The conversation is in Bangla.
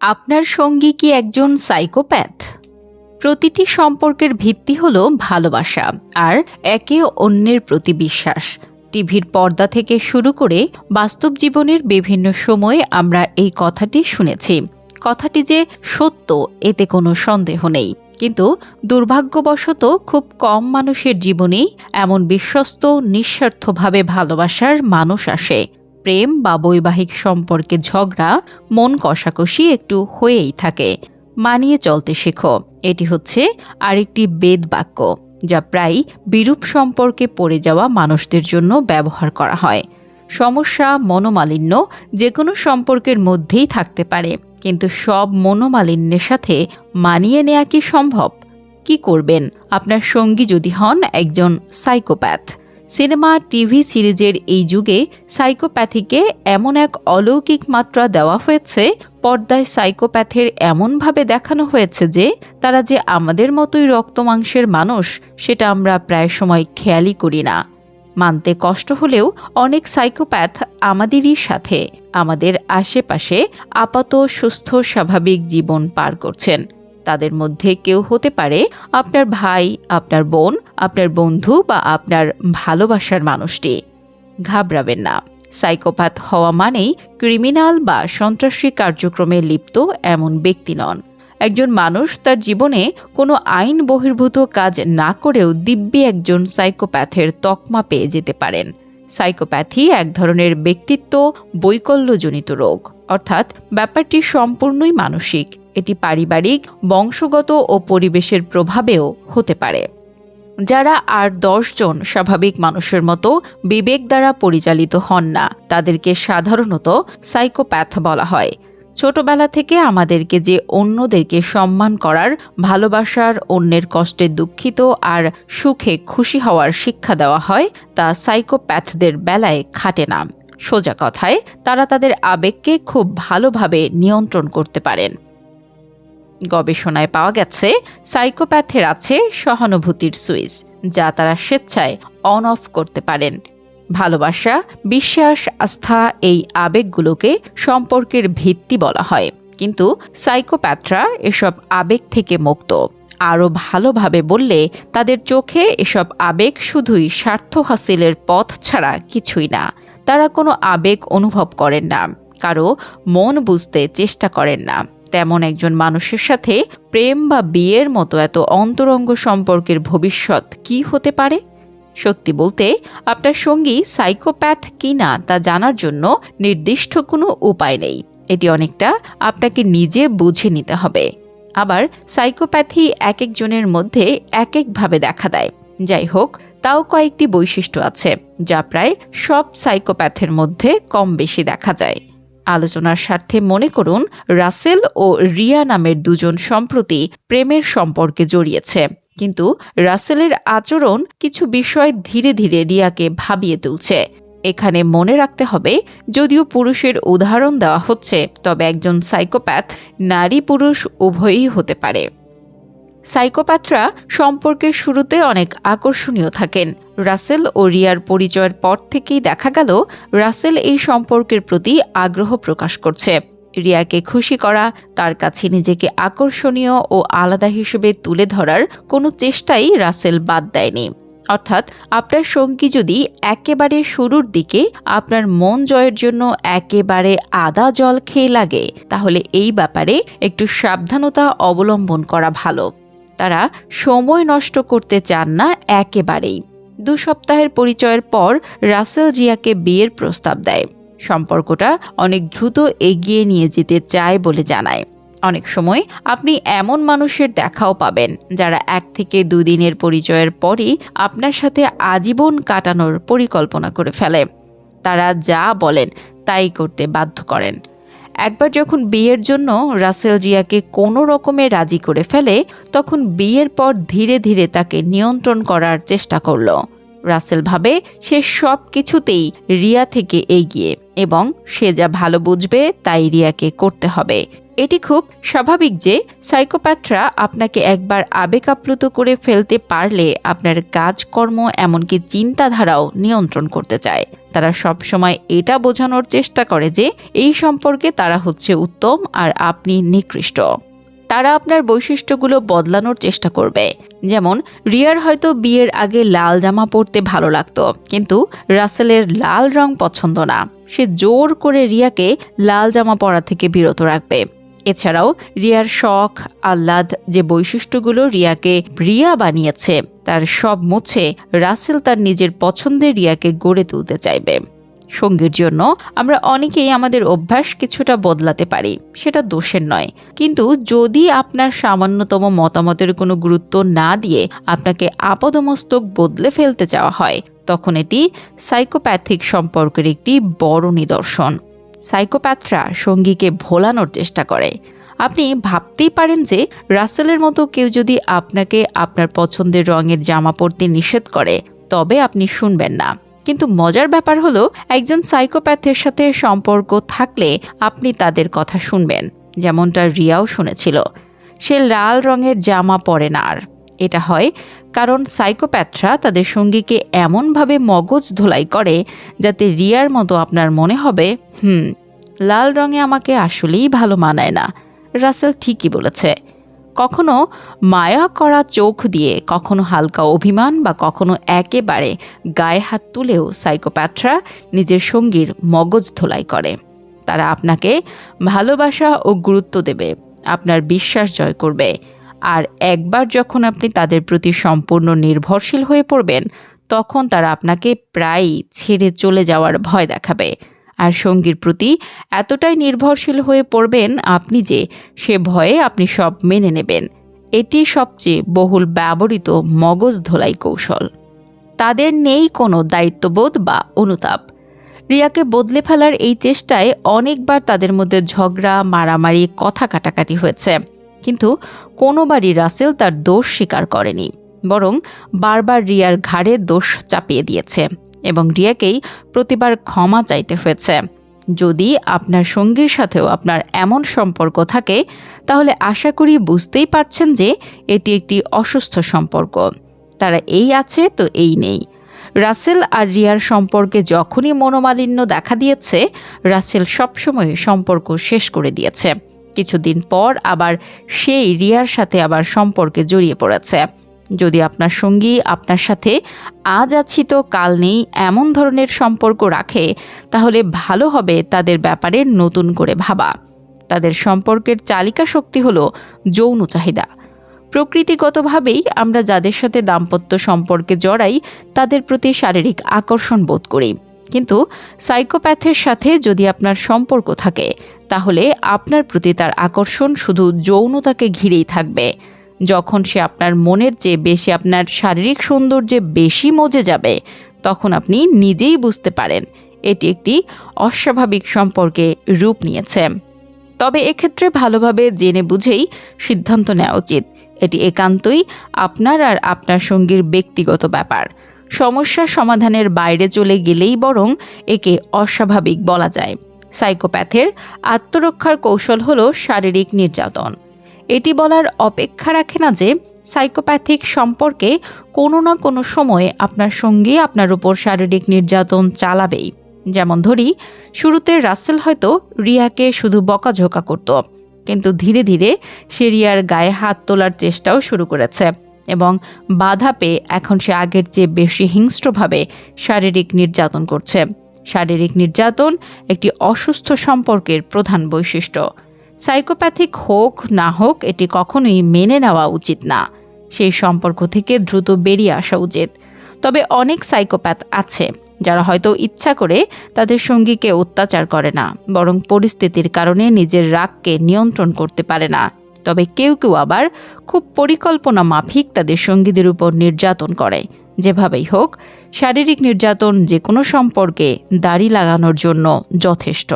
আপনার সঙ্গী কি একজন সাইকোপ্যাথ? প্রতিটি সম্পর্কের ভিত্তি হল ভালোবাসা আর একে অন্যের প্রতি বিশ্বাস। টিভির পর্দা থেকে শুরু করে বাস্তব জীবনের বিভিন্ন সময়ে আমরা এই কথাটি শুনেছি। কথাটি যে সত্য, এতে কোনো সন্দেহ নেই। কিন্তু দুর্ভাগ্যবশত খুব কম মানুষের জীবনেই এমন বিশ্বস্ত, নিঃস্বার্থভাবে ভালোবাসার মানুষ আসে। প্রেম বা বৈবাহিক সম্পর্কে ঝগড়া মন কষাকষি একটু হয়েই থাকে। মানিয়ে চলতে শেখো। এটি হচ্ছে আরেকটি বেদ বাক্য, যা প্রায় বিরূপ সম্পর্কে পড়ে যাওয়া মানুষদের জন্য ব্যবহার করা হয়। সমস্যা মনোমালিন্য যে কোনো সম্পর্কের মধ্যেই থাকতে পারে, কিন্তু সব মনোমালিন্যের সাথে মানিয়ে নেওয়া কি সম্ভব? কি করবেন? আপনার সঙ্গী যদি হন একজন সাইকোপ্যাথ। সিনেমা, টিভি সিরিজের এই যুগে সাইকোপ্যাথিকে এমন এক অলৌকিক মাত্রা দেওয়া হয়েছে, পর্দায় সাইকোপ্যাথের এমনভাবে দেখানো হয়েছে যে, তারা যে আমাদের মতোই রক্তমাংসের মানুষ, সেটা আমরা প্রায় সময় খেয়ালই করি না। মানতে কষ্ট হলেও অনেক সাইকোপ্যাথ আমাদেরই সাথে, আমাদের আশেপাশে আপাত, সুস্থ, স্বাভাবিক জীবন পার করছেন। তাদের মধ্যে কেউ হতে পারে আপনার ভাই, আপনার বোন, আপনার বন্ধু বা আপনার ভালোবাসার মানুষটি। ঘাবড়াবেন না। সাইকোপ্যাথ হওয়া মানেই ক্রিমিনাল বা সন্ত্রাসী কার্যক্রমে লিপ্ত এমন ব্যক্তি নন। একজন মানুষ তার জীবনে কোনো আইন বহির্ভূত কাজ না করেও দিব্যি একজন সাইকোপ্যাথের তকমা পেয়ে যেতে পারেন। সাইকোপ্যাথি এক ধরনের ব্যক্তিত্ব বৈকল্যজনিত রোগ। অর্থাৎ ব্যাপারটি সম্পূর্ণই মানসিক। এটি পারিবারিক, বংশগত ও পরিবেশের প্রভাবেও হতে পারে। যারা আর জন স্বাভাবিক মানুষের মতো বিবেক দ্বারা পরিচালিত হন না, তাদেরকে সাধারণত সাইকোপ্যাথ বলা হয়। ছোটবেলা থেকে আমাদেরকে যে অন্যদেরকে সম্মান করার, ভালোবাসার, অন্যের কষ্টে দুঃখিত আর সুখে খুশি হওয়ার শিক্ষা দেওয়া হয়, তা সাইকোপ্যাথদের বেলায় খাটে না। সোজা কথায়, তারা তাদের আবেগকে খুব ভালোভাবে নিয়ন্ত্রণ করতে পারেন। গবেষণায় পাওয়া গেছে, সাইকোপ্যাথের আছে সহানুভূতির সুইচ, যা তারা স্বেচ্ছায় অন অফ করতে পারেন। ভালোবাসা, বিশ্বাস, আস্থা এই আবেগগুলোকে সম্পর্কের ভিত্তি বলা হয়। কিন্তু সাইকোপ্যাথরা এসব আবেগ থেকে মুক্ত। আরও ভালোভাবে বললে, তাদের চোখে এসব আবেগ শুধুই স্বার্থ হাসিলের পথ ছাড়া কিছুই না। তারা কোনো আবেগ অনুভব করেন না, কারও মন বুঝতে চেষ্টা করেন না। তেমন একজন মানুষের সাথে প্রেম বা বিয়ের মতো এত অন্তরঙ্গ সম্পর্কের ভবিষ্যৎ কি হতে পারে? সত্যি বলতে, আপনার সঙ্গী সাইকোপ্যাথ কি না তা জানার জন্য নির্দিষ্ট কোনো উপায় নেই। এটি অনেকটা আপনাকে নিজে বুঝে নিতে হবে। আবার সাইকোপ্যাথি এক একজনের মধ্যে এক একভাবে দেখা দেয়। যাই হোক, তাও কয়েকটি বৈশিষ্ট্য আছে, যা প্রায় সব সাইকোপ্যাথের মধ্যে কম বেশি দেখা যায়। আলোচনার স্বার্থে মনে করুন, রাসেল ও রিয়া নামের দুজন সম্প্রতি প্রেমের সম্পর্কে জড়িয়েছে। কিন্তু রাসেলের আচরণ কিছু বিষয় ধীরে ধীরে রিয়াকে ভাবিয়ে তুলছে। এখানে মনে রাখতে হবে, যদিও পুরুষের উদাহরণ দেওয়া হচ্ছে, তবে একজন সাইকোপ্যাথ নারী পুরুষ উভয়ই হতে পারে। সাইকোপ্যাথরা সম্পর্কের শুরুতে অনেক আকর্ষণীয় থাকেন। রাসেল ও রিয়ার পরিচয়ের পর থেকেই দেখা গেল রাসেল এই সম্পর্কের প্রতি আগ্রহ প্রকাশ করছে। রিয়াকে খুশি করা, তার কাছে নিজেকে আকর্ষণীয় ও আলাদা হিসেবে তুলে ধরার কোনো চেষ্টাই রাসেল বাদ দেয়নি। অর্থাৎ আপনার সঙ্গী যদি একেবারে শুরুর দিকে আপনার মন জয়ের জন্য একেবারে আদা জল খেয়ে লাগে, তাহলে এই ব্যাপারে একটু সাবধানতা অবলম্বন করা ভালো। তারা সময় নষ্ট করতে চান না একেবারেই। দু সপ্তাহের পরিচয়ের পর রাসেল রিয়াকে বিয়ের প্রস্তাব দেয়। সম্পর্কটা অনেক দ্রুত এগিয়ে নিয়ে যেতে চায় বলে জানায়। অনেক সময় আপনি এমন মানুষের দেখাও পাবেন যারা এক থেকে দুদিনের পরিচয়ের পরই আপনার সাথে আজীবন কাটানোর পরিকল্পনা করে ফেলে। তারা যা বলেন তাই করতে বাধ্য করেন। একবার যখন বিয়ের জন্য রাসেল রিয়াকে কোনো রকমে রাজি করে ফেলে, তখন বিয়ের পর ধীরে ধীরে তাকে নিয়ন্ত্রণ করার চেষ্টা করল। রাসেল ভাবে সে সব কিছুতেই রিয়া থেকে এগিয়ে এবং সে যা ভালো বুঝবে তাই রিয়াকে করতে হবে। এটি খুব স্বাভাবিক যে সাইকোপ্যাথরা আপনাকে একবার আবেগ আপ্লুত করে ফেলতে পারলে আপনার কাজকর্ম এমনকি চিন্তাধারাও নিয়ন্ত্রণ করতে চায়। তারা সবসময় এটা বোঝানোর চেষ্টা করে যে এই সম্পর্কে তারা হচ্ছে উত্তম আর আপনি নিকৃষ্ট। তারা আপনার বৈশিষ্ট্যগুলো বদলানোর চেষ্টা করবে। যেমন, রিয়ার হয়তো বিয়ের আগে লাল জামা পরতে ভালো লাগতো, কিন্তু রাসেলের লাল রং পছন্দ না। সে জোর করে রিয়াকে লাল জামা পরা থেকে বিরত রাখবে। এছাড়াও রিয়ার শখ, আহ্লাদ যে বৈশিষ্ট্যগুলো রিয়াকে রিয়া বানিয়েছে, তার সব মুছে রাসেল তার নিজের পছন্দের রিয়াকে গড়ে তুলতে চাইবে। সঙ্গীর জন্য আমরা অনেকেই আমাদের অভ্যাস কিছুটা বদলাতে পারি, সেটা দোষের নয়। কিন্তু যদি আপনার সামান্যতম মতামতের কোনো গুরুত্ব না দিয়ে আপনাকে আপদমস্তক বদলে ফেলতে চাওয়া হয়, তখন এটি সাইকোপ্যাথিক সম্পর্কের একটি বড় নিদর্শন। সাইকোপ্যাথরা সঙ্গীকে ভোলানোর চেষ্টা করে। আপনি ভাবতেই পারেন যে রাসেলের মতো কেউ যদি আপনাকে আপনার পছন্দের রঙের জামা পরতে নিষেধ করে, তবে আপনি শুনবেন না। কিন্তু মজার ব্যাপার হলো, একজন সাইকোপ্যাথের সাথে সম্পর্ক থাকলে আপনি তাদের কথা শুনবেন, যেমনটা রিয়াও শুনেছিল। সে লাল রঙের জামা পরে না আর। এটা হয়, কারণ সাইকোপ্যাথরা তাদের সঙ্গীকে এমনভাবে মগজ ধোলাই করে যাতে রিয়ার মতো আপনার মনে হবে, হুম, লাল রঙে আমাকে আসলেই ভালো মানায় না। রাসেল ঠিকই বলেছে। কখনো মায়া করা চোখ দিয়ে, কখনো হালকা অভিমান বা কখনো একেবারে গায়ে হাত তুলেও সাইকোপ্যাথরা নিজের সঙ্গীর মগজ ধোলাই করে। তারা আপনাকে ভালোবাসা ও গুরুত্ব দেবে, আপনার বিশ্বাস জয় করবে। আর একবার যখন আপনি তাদের প্রতি সম্পূর্ণ নির্ভরশীল হয়ে পড়বেন, তখন তারা আপনাকে প্রায়ই ছেড়ে চলে যাওয়ার ভয় দেখাবে। আর সঙ্গীর প্রতি এতটাই নির্ভরশীল হয়ে পড়বেন আপনি যে সে ভয়ে আপনি সব মেনে নেবেন। এটি সবচেয়ে বহুল ব্যবহৃত মগজ ধোলাই কৌশল। তাদের নেই কোনো দায়িত্ববোধ বা অনুতাপ। রিয়াকে বদলে ফেলার এই চেষ্টায় অনেকবার তাদের মধ্যে ঝগড়া, মারামারি, কথা কাটাকাটি হয়েছে। কিন্তু কোনোবারই রাসেল তার দোষ স্বীকার করেনি, বরং বারবার রিয়ার ঘাড়ে দোষ চাপিয়ে দিয়েছে এবং রিয়াকেই প্রতিবার ক্ষমা চাইতে হয়েছে। যদি আপনার সঙ্গীর সাথেও আপনার এমন সম্পর্ক থাকে, তাহলে আশা করি বুঝতেই পারছেন যে এটি একটি অসুস্থ সম্পর্ক। তারা এই আছে তো এই নেই। রাসেল আর রিয়ার সম্পর্কে যখনই মনোমালিন্য দেখা দিয়েছে, রাসেল সবসময় সম্পর্ক শেষ করে দিয়েছে। কিছুদিন পর আবার সেই রিয়ার সাথে আবার সম্পর্কে জড়িয়ে পড়েছে। যদি আপনার সঙ্গী আপনার সাথে আজ আছি তো কাল নেই এমন ধরনের সম্পর্ক রাখে, তাহলে ভালো হবে তাদের ব্যাপারে নতুন করে ভাবা। তাদের সম্পর্কের চালিকা শক্তি হলো যৌন চাহিদা। প্রকৃতিগতভাবেই আমরা যাদের সাথে দাম্পত্য সম্পর্কে জড়াই, তাদের প্রতি শারীরিক আকর্ষণ বোধ করি। কিন্তু সাইকোপ্যাথের সাথে যদি আপনার সম্পর্ক থাকে, তাহলে আপনার প্রতি তার আকর্ষণ শুধু যৌনতাকে ঘিরেই থাকবে। যখন সে আপনার মনের চেয়ে বেশি, আপনার শারীরিক সৌন্দর্যে বেশি মজে যাবে, তখন আপনি নিজেই বুঝতে পারেন, এটি একটি অস্বাভাবিক সম্পর্কে রূপ নিয়েছে। তবে এক্ষেত্রে ভালোভাবে জেনে বুঝেই সিদ্ধান্ত নেওয়া উচিত। এটি একান্তই আপনার আর আপনার সঙ্গীর ব্যক্তিগত ব্যাপার। সমস্যা সমাধানের বাইরে চলে গেলেই বরং একে অস্বাভাবিক বলা যায়। সাইকোপ্যাথের আত্মরক্ষার কৌশল হল শারীরিক নির্যাতন। এটি বলার অপেক্ষা রাখে না যে সাইকোপ্যাথিক সম্পর্কে কোনো না কোনো সময়ে আপনার সঙ্গে আপনার উপর শারীরিক নির্যাতন চালাবেই। যেমন ধরি, শুরুতে রাসেল হয়তো রিয়াকে শুধু বকাঝোকা করত, কিন্তু ধীরে ধীরে সে রিয়ার গায়ে হাত তোলার চেষ্টাও শুরু করেছে। এবং বাধা পেয়ে এখন সে আগের চেয়ে বেশি হিংস্রভাবে শারীরিক নির্যাতন করছে। শারীরিক নির্যাতন একটি অসুস্থ সম্পর্কের প্রধান বৈশিষ্ট্য। সাইকোপ্যাথিক হোক, না হোক, এটি কখনোই মেনে নেওয়া উচিত না। সেই সম্পর্ক থেকে দ্রুত বেরিয়ে আসা উচিত। তবে অনেক সাইকোপ্যাথ আছে, যারা হয়তো ইচ্ছা করে তাদের সঙ্গীকে অত্যাচার করে না, বরং পরিস্থিতির কারণে নিজের রাগকে নিয়ন্ত্রণ করতে পারে না। তবে কেউ কেউ আবার খুব পরিকল্পনা মাফিক তাদের সঙ্গীদের উপর নির্যাতন করে। যেভাবেই হোক, শারীরিক নির্যাতন যে কোনো সম্পর্কে দাড়ি লাগানোর জন্য যথেষ্ট।